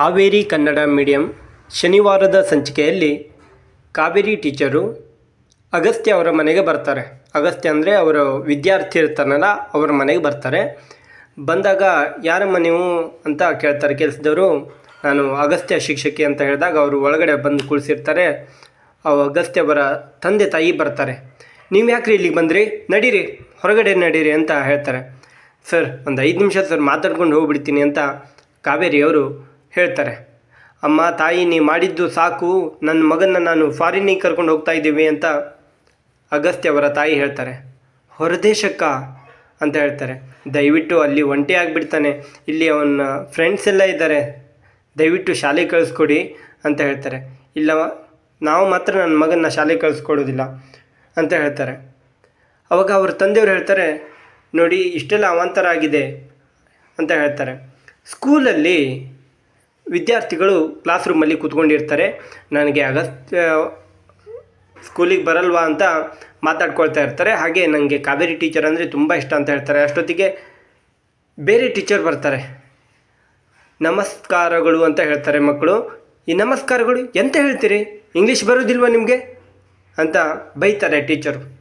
Kaveri Kannada medium ಶನಿವಾರದ ಸಂಚಿಕೆಯಲ್ಲಿ Kaveri teacher Agastya ಅವರ ಮನೆಗೆ ಬರ್ತಾರೆ. ಅಗಸ್ತ್ಯ ಅಂದರೆ ಅವರ ವಿದ್ಯಾರ್ಥಿ ಇರ್ತಾನಲ್ಲ ಅವರ ಮನೆಗೆ ಬರ್ತಾರೆ. ಬಂದಾಗ ಯಾರ ಮನೆಯು ಅಂತ ಕೇಳ್ತಾರೆ ಕೆಲಸದವರು ನಾನು ಅಗಸ್ತ್ಯ ಶಿಕ್ಷಕಿ ಅಂತ ಹೇಳಿದಾಗ ಅವರು ಒಳಗಡೆ ಬಂದು ಕುಳಿಸಿರ್ತಾರೆ. ಅವು ಅಗಸ್ತ್ಯ ಅವರ ತಂದೆ ತಾಯಿ ಬರ್ತಾರೆ. ನೀವು ಯಾಕ್ರಿ ಇಲ್ಲಿಗೆ ಬಂದ್ರಿ? ನಡೀರಿ, ಹೊರಗಡೆ ನಡೀರಿ ಅಂತ ಹೇಳ್ತಾರೆ. ಸರ್, ಒಂದು ಐದು ನಿಮಿಷ ಸರ್ ಮಾತಾಡ್ಕೊಂಡು ಹೋಗ್ಬಿಡ್ತೀನಿ ಅಂತ ಕಾವೇರಿಯವರು ಹೇಳ್ತಾರೆ, ಅಮ್ಮ, ತಾಯಿ, ನೀ ಮಾಡಿದ್ದು ಸಾಕು ನನ್ನ ಮಗನ ನಾನು ಫಾರಿನಿಗೆ ಕರ್ಕೊಂಡು ಹೋಗ್ತಾ ಇದ್ದೀವಿ ಅಂತ ಅಗಸ್ತ್ಯ ಅವರ ತಾಯಿ ಹೇಳ್ತಾರೆ. ಹೊರದೇಶಕ್ಕ ಅಂತ ಹೇಳ್ತಾರೆ. ದಯವಿಟ್ಟು ಅಲ್ಲಿ ಒಂಟಿ ಆಗಿಬಿಡ್ತಾನೆ. ಇಲ್ಲಿ ಅವನ ಫ್ರೆಂಡ್ಸ್ ಎಲ್ಲ ಇದ್ದಾರೆ. ದಯವಿಟ್ಟು ಶಾಲೆಗೆ ಕಳಿಸ್ಕೊಡಿ ಅಂತ ಹೇಳ್ತಾರೆ. ಇಲ್ಲ ನಾವು ಮಾತ್ರ ನನ್ನ ಮಗನ ಶಾಲೆಗೆ ಕಳಿಸ್ಕೊಡೋದಿಲ್ಲ ಅಂತ ಹೇಳ್ತಾರೆ. ಅವಾಗ ಅವ್ರ ತಂದೆಯವರು ಹೇಳ್ತಾರೆ, ನೋಡಿ, ಇಷ್ಟೆಲ್ಲ ಅವಾಂತರ ಆಗಿದೆ ಅಂತ ಹೇಳ್ತಾರೆ. ಸ್ಕೂಲಲ್ಲಿ ವಿದ್ಯಾರ್ಥಿಗಳು ಕ್ಲಾಸ್ ರೂಮಲ್ಲಿ ಕೂತ್ಕೊಂಡಿರ್ತಾರೆ. ನನಗೆ ಅಗತ್ಯ ಸ್ಕೂಲಿಗೆ ಬರಲ್ವಾ ಅಂತ ಮಾತಾಡ್ಕೊಳ್ತಾ ಇರ್ತಾರೆ. ಹಾಗೆ ನನಗೆ ಕಾವೇರಿ ಟೀಚರ್ ಅಂದರೆ ತುಂಬ ಇಷ್ಟ ಅಂತ ಹೇಳ್ತಾರೆ. ಅಷ್ಟೊತ್ತಿಗೆ ಬೇರೆ ಟೀಚರ್ ಬರ್ತಾರೆ. ನಮಸ್ಕಾರಗಳು ಅಂತ ಹೇಳ್ತಾರೆ ಮಕ್ಕಳು. ಈ ನಮಸ್ಕಾರಗಳು ಎಂತ ಹೇಳ್ತೀರಿ? ಇಂಗ್ಲೀಷ್ ಬರೋದಿಲ್ವಾ ನಿಮಗೆ? ಅಂತ ಬೈತಾರೆ ಟೀಚರು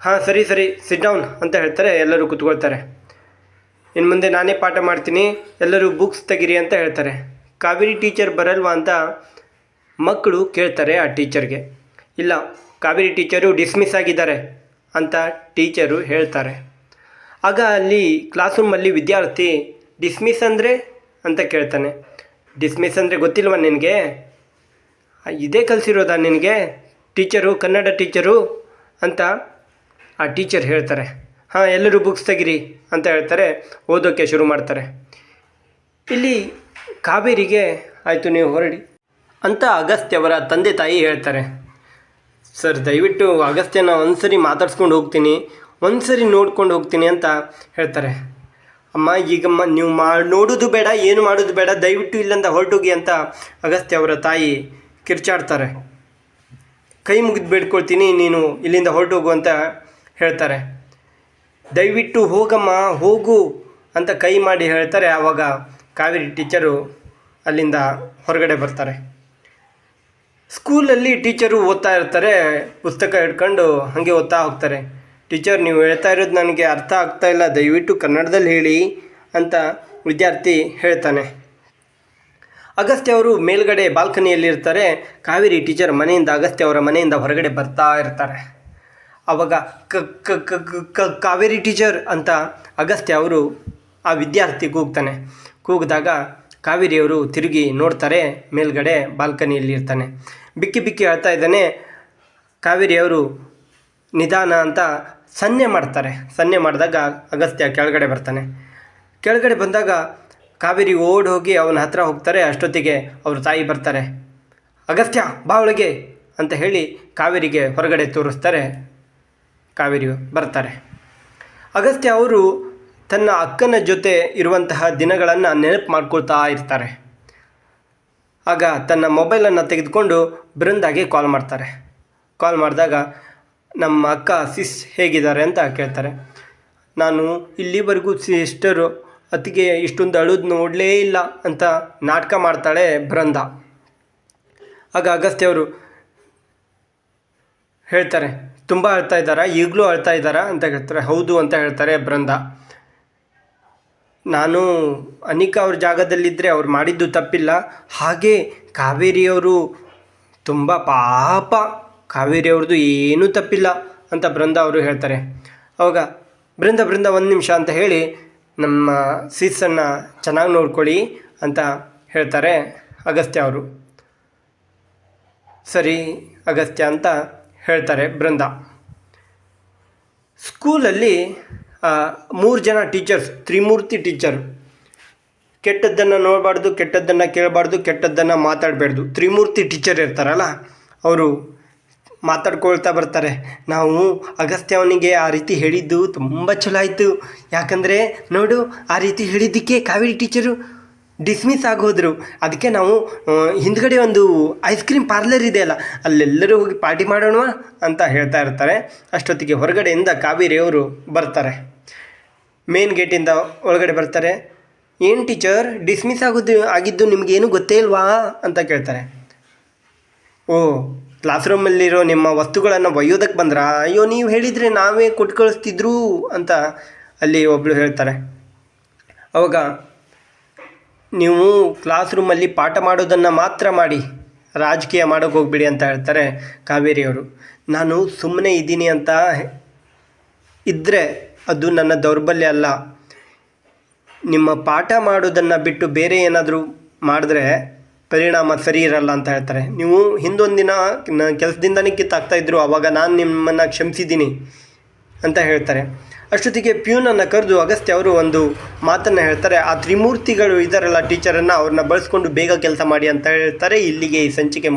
ಹಾಂ, ಸರಿ ಸರಿ ಸಿಟ್ ಡೌನ್ ಅಂತ ಹೇಳ್ತಾರೆ. ಎಲ್ಲರೂ ಕೂತ್ಕೊಳ್ತಾರೆ. ಇನ್ನು ಮುಂದೆ ನಾನೇ ಪಾಠ ಮಾಡ್ತೀನಿ. ಎಲ್ಲರೂ ಬುಕ್ಸ್ ತೆಗಿರಿ ಅಂತ ಹೇಳ್ತಾರೆ. ಕಾವೇರಿ ಟೀಚರ್ ಬರಲ್ವಾ ಅಂತ ಮಕ್ಕಳು ಕೇಳ್ತಾರೆ ಆ ಟೀಚರ್ಗೆ ಇಲ್ಲ, ಕಾವೇರಿ ಟೀಚರು ಡಿಸ್ಮಿಸ್ ಆಗಿದ್ದಾರೆ ಅಂತ ಟೀಚರು ಹೇಳ್ತಾರೆ. ಆಗ ಅಲ್ಲಿ ಕ್ಲಾಸ್ ರೂಮಲ್ಲಿ ವಿದ್ಯಾರ್ಥಿ ಡಿಸ್ಮಿಸ್ ಅಂದರೆ? ಅಂತ ಕೇಳ್ತಾನೆ. ಡಿಸ್ಮಿಸ್ ಅಂದರೆ ಗೊತ್ತಿಲ್ವ ನಿನಗೆ? ಇದೇ ಕಲಿಸಿರೋದಾ ನಿನಗೆ? ಟೀಚರು ಕನ್ನಡ ಟೀಚರು ಅಂತ ಆ ಟೀಚರ್ ಹೇಳ್ತಾರೆ. ಹಾಂ, ಎಲ್ಲರೂ ಬುಕ್ಸ್ ತೆಗಿರಿ ಅಂತ ಹೇಳ್ತಾರೆ. ಓದೋಕ್ಕೆ ಶುರು ಮಾಡ್ತಾರೆ. ಇಲ್ಲಿ ಕಾವೇರಿಗೆ ಆಯಿತು, ನೀವು ಹೊರಡಿ. ಅಂತ ಅಗಸ್ತ್ಯವರ ತಂದೆ ತಾಯಿ ಹೇಳ್ತಾರೆ. ಸರ್, ದಯವಿಟ್ಟು ಅಗಸ್ತ್ಯನ ಒಂದ್ಸರಿ ಮಾತಾಡ್ಸ್ಕೊಂಡು ಹೋಗ್ತೀನಿ. ಒಂದ್ಸರಿ ನೋಡ್ಕೊಂಡು ಹೋಗ್ತೀನಿ ಅಂತ ಹೇಳ್ತಾರೆ. ಅಮ್ಮ, ಈಗಮ್ಮ ನೀವು ಮಾ, ನೋಡೋದು ಬೇಡ, ಏನು ಮಾಡೋದು ಬೇಡ, ದಯವಿಟ್ಟು ಇಲ್ಲಿಂದ ಹೊರಟೋಗಿ ಅಂತ ಅಗಸ್ತ್ಯ ಅವರ ತಾಯಿ ಕಿರ್ಚಾಡ್ತಾರೆ. ಕೈ ಮುಗಿದು ಬೇಡ್ಕೊಳ್ತೀನಿ, ನೀನು ಇಲ್ಲಿಂದ ಹೊರಟೋಗು ಅಂತ ಹೇಳ್ತಾರೆ. ದಯವಿಟ್ಟು ಹೋಗಮ್ಮ, ಹೋಗು ಅಂತ ಕೈ ಮಾಡಿ ಹೇಳ್ತಾರೆ. ಆವಾಗ ಕಾವೇರಿ ಟೀಚರು ಅಲ್ಲಿಂದ ಹೊರಗಡೆ ಬರ್ತಾರೆ. ಸ್ಕೂಲಲ್ಲಿ ಟೀಚರು ಓದ್ತಾ ಇರ್ತಾರೆ, ಪುಸ್ತಕ ಹಿಡ್ಕೊಂಡು ಹಾಗೆ ಓದ್ತಾ ಹೋಗ್ತಾರೆ. ಟೀಚರ್, ನೀವು ಹೇಳ್ತಾ ಇರೋದು ನನಗೆ ಅರ್ಥ ಆಗ್ತಾ ಇಲ್ಲ, ದಯವಿಟ್ಟು ಕನ್ನಡದಲ್ಲಿ ಹೇಳಿ ಅಂತ ವಿದ್ಯಾರ್ಥಿ ಹೇಳ್ತಾನೆ. ಅಗಸ್ತ್ಯ ಅವರು ಮೇಲ್ಗಡೆ ಬಾಲ್ಕನಿಯಲ್ಲಿ ಇರ್ತಾರೆ ಕಾವೇರಿ ಟೀಚರ್ ಮನೆಯಿಂದ ಅಗಸ್ತ್ಯ ಅವರ ಮನೆಯಿಂದ ಹೊರಗಡೆ ಬರ್ತಾ ಇರ್ತಾರೆ. ಆವಾಗ ಕ ಕಾವೇರಿ ಟೀಚರ್ ಅಂತ ಅಗಸ್ತ್ಯ ಅವರು ಆ ವಿದ್ಯಾರ್ಥಿ ಕೂಗ್ತಾನೆ. ಕೂಗಿದಾಗ ಕಾವೇರಿಯವರು ತಿರುಗಿ ನೋಡ್ತಾರೆ, ಮೇಲ್ಗಡೆ ಬಾಲ್ಕನಿಯಲ್ಲಿ ಇರ್ತಾನೆ. ಬಿಕ್ಕಿ ಬಿಕ್ಕಿ ಹೇಳ್ತಾ ಇದ್ದಾನೆ, ಕಾವೇರಿಯವರು ನಿಧಾನ ಅಂತ ಸನ್ನೆ ಮಾಡ್ತಾರೆ. ಸನ್ನೆ ಮಾಡಿದಾಗ ಅಗಸ್ತ್ಯ ಕೆಳಗಡೆ ಬರ್ತಾನೆ. ಕೆಳಗಡೆ ಬಂದಾಗ ಕಾವೇರಿ ಓಡಿ ಹೋಗಿ ಅವನ ಹತ್ರ ಹೋಗ್ತಾರೆ, ಅಷ್ಟೊತ್ತಿಗೆ ಅವ್ರ ತಾಯಿ ಬರ್ತಾರೆ. ಅಗಸ್ತ್ಯ ಬಾ ಒಳಗೆ ಅಂತ ಹೇಳಿ ಕಾವೇರಿಗೆ ಹೊರಗಡೆ ತೋರಿಸ್ತಾರೆ. ಕಾವೇರಿ ಬರ್ತಾರೆ. ಅಗಸ್ತ್ಯ ಅವರು ತನ್ನ ಅಕ್ಕನ ಜೊತೆ ಇರುವಂತಹ ದಿನಗಳನ್ನು ನೆನಪು ಮಾಡ್ಕೊಳ್ತಾ ಇರ್ತಾರೆ. ಆಗ ತನ್ನ ಮೊಬೈಲನ್ನು ತೆಗೆದುಕೊಂಡು ಬೃಂದಾಗೆ ಕಾಲ್ ಮಾಡ್ತಾರೆ. ಕಾಲ್ ಮಾಡಿದಾಗ ನಮ್ಮ ಅಕ್ಕ ಸಿಸ್ ಹೇಗಿದ್ದಾರೆ ಅಂತ ಕೇಳ್ತಾರೆ. ನಾನು ಇಲ್ಲಿವರೆಗೂ ಸಿಸ್ಟರು ಅತಿಗೆ ಇಷ್ಟೊಂದು ಅಳುದು ನೋಡಲೇ ಇಲ್ಲ ಅಂತ ನಾಟಕ ಮಾಡ್ತಾಳೆ ಬೃಂದ. ಆಗ ಅಗಸ್ತ್ಯ ಅವರು ಹೇಳ್ತಾರೆ, ತುಂಬ ಅಳ್ತಾ ಇದ್ದಾರಾ? ಈಗಲೂ ಅಳ್ತಾ ಇದ್ದಾರಾ? ಅಂತ ಹೇಳ್ತಾರೆ. ಹೌದು ಅಂತ ಹೇಳ್ತಾರೆ ಬೃಂದ. ನಾನು ಅನಿಕಾ ಅವ್ರ ಜಾಗದಲ್ಲಿದ್ದರೆ ಅವ್ರು ಮಾಡಿದ್ದು ತಪ್ಪಿಲ್ಲ. ಹಾಗೆ ಕಾವೇರಿಯವರು ತುಂಬ ಪಾಪ. ಕಾವೇರಿಯವ್ರದ್ದು ಏನೂ ತಪ್ಪಿಲ್ಲ ಅಂತ ಬೃಂದ ಅವರು ಹೇಳ್ತಾರೆ. ಅವಾಗ ಬೃಂದ ಬೃಂದ, ಒಂದು ನಿಮಿಷ ಅಂತ ಹೇಳಿ ನಮ್ಮ ಸೀಸನ್ನು ಚೆನ್ನಾಗಿ ನೋಡ್ಕೊಳ್ಳಿ ಅಂತ ಹೇಳ್ತಾರೆ ಅಗಸ್ತ್ಯ ಅವರು. ಸರಿ ಅಗಸ್ತ್ಯ ಅಂತ ಹೇಳ್ತಾರೆ ಬೃಂದ. ಸ್ಕೂಲಲ್ಲಿ ಮೂರು ಜನ ಟೀಚರ್ಸ್, ತ್ರಿಮೂರ್ತಿ ಟೀಚರ್. ಕೆಟ್ಟದ್ದನ್ನು ನೋಡಬಾರ್ದು, ಕೆಟ್ಟದ್ದನ್ನು ಕೇಳಬಾರ್ದು, ಕೆಟ್ಟದ್ದನ್ನು ಮಾತಾಡಬಾರ್ದು. ತ್ರಿಮೂರ್ತಿ ಟೀಚರ್ ಇರ್ತಾರಲ್ಲ, ಅವರು ಮಾತಾಡ್ಕೊಳ್ತಾ ಬರ್ತಾರೆ. ನಾವು ಅಗಸ್ತ್ಯ ಅವನಿಗೆ ಆ ರೀತಿ ಹೇಳಿದ್ದು ತುಂಬ ಚಲೋ ಆಯಿತು. ಯಾಕಂದರೆ, ನೋಡು, ಆ ರೀತಿ ಹೇಳಿದ್ದಕ್ಕೆ ಕಾವೇರಿ ಟೀಚರು ಡಿಸ್ಮಿಸ್ ಆಗೋದ್ರು ಅದಕ್ಕೆ ನಾವು ಹಿಂದ್ಗಡೆ ಒಂದು ಐಸ್ ಕ್ರೀಮ್ ಪಾರ್ಲರ್ ಇದೆ ಅಲ್ಲ, ಅಲ್ಲೆಲ್ಲರೂ ಹೋಗಿ ಪಾರ್ಟಿ ಮಾಡೋಣ ಅಂತ ಹೇಳ್ತಾ ಇರ್ತಾರೆ. ಅಷ್ಟೊತ್ತಿಗೆ ಹೊರಗಡೆಯಿಂದ ಕಾವೇರಿಯವರು ಬರ್ತಾರೆ. ಮೇನ್ ಗೇಟಿಂದ ಒಳಗಡೆ ಬರ್ತಾರೆ. ಏನು ಟೀಚರ್ ಡಿಸ್ಮಿಸ್ ಆಗೋದು, ಆಗಿದ್ದು ನಿಮಗೇನು ಗೊತ್ತೇ ಇಲ್ವಾ ಅಂತ ಕೇಳ್ತಾರೆ. ಓ ಕ್ಲಾಸ್ ರೂಮಲ್ಲಿರೋ ನಿಮ್ಮ ವಸ್ತುಗಳನ್ನು ಒಯ್ಯೋದಕ್ಕೆ ಬಂದ್ರಾ? ಅಯ್ಯೋ, ನೀವು ಹೇಳಿದರೆ ನಾವೇ ಕೊಟ್ಟು ಕಳಿಸ್ತಿದ್ರು ಅಂತ ಅಲ್ಲಿ ಒಬ್ಬಳು ಹೇಳ್ತಾರೆ. ಅವಾಗ ನೀವು ಕ್ಲಾಸ್ ರೂಮಲ್ಲಿ ಪಾಠ ಮಾಡೋದನ್ನು ಮಾತ್ರ ಮಾಡಿ, ರಾಜಕೀಯ ಮಾಡೋಕೆ ಹೋಗ್ಬಿಡಿ ಅಂತ ಹೇಳ್ತಾರೆ ಕಾವೇರಿಯವರು. ನಾನು ಸುಮ್ಮನೆ ಇದ್ದೀನಿ ಅಂತ ಇದ್ದರೆ ಅದು ನನ್ನ ದೌರ್ಬಲ್ಯ ಅಲ್ಲ. ನಿಮ್ಮ ಪಾಠ ಮಾಡೋದನ್ನು ಬಿಟ್ಟು ಬೇರೆ ಏನಾದರೂ ಮಾಡಿದ್ರೆ ಪರಿಣಾಮ ಸರಿ ಇರಲ್ಲ ಅಂತ ಹೇಳ್ತಾರೆ. ನೀವು ಹಿಂದೊಂದಿನ ಕೆಲಸದಿಂದನೇ ಕಿತ್ತಾಗ್ತಾಯಿದ್ರು ಆವಾಗ ನಾನು ನಿಮ್ಮನ್ನು ಕ್ಷಮಿಸಿದ್ದೀನಿ ಅಂತ ಹೇಳ್ತಾರೆ. ಅಷ್ಟೊತ್ತಿಗೆ ಪ್ಯೂನನ್ನು ಕರೆದು ಅಗಸ್ತ್ಯ ಅವರು ಒಂದು ಮಾತನ್ನು ಹೇಳ್ತಾರೆ, ಆ ತ್ರಿಮೂರ್ತಿಗಳು ಇದ್ದಾರಲ್ಲ ಟೀಚರನ್ನು ಅವ್ರನ್ನ ಬಳಸ್ಕೊಂಡು ಬೇಗ ಕೆಲಸ ಮಾಡಿ ಅಂತ ಹೇಳ್ತಾರೆ, ಇಲ್ಲಿಗೆ ಈ ಸಂಚಿಕೆ ಮುಗಿ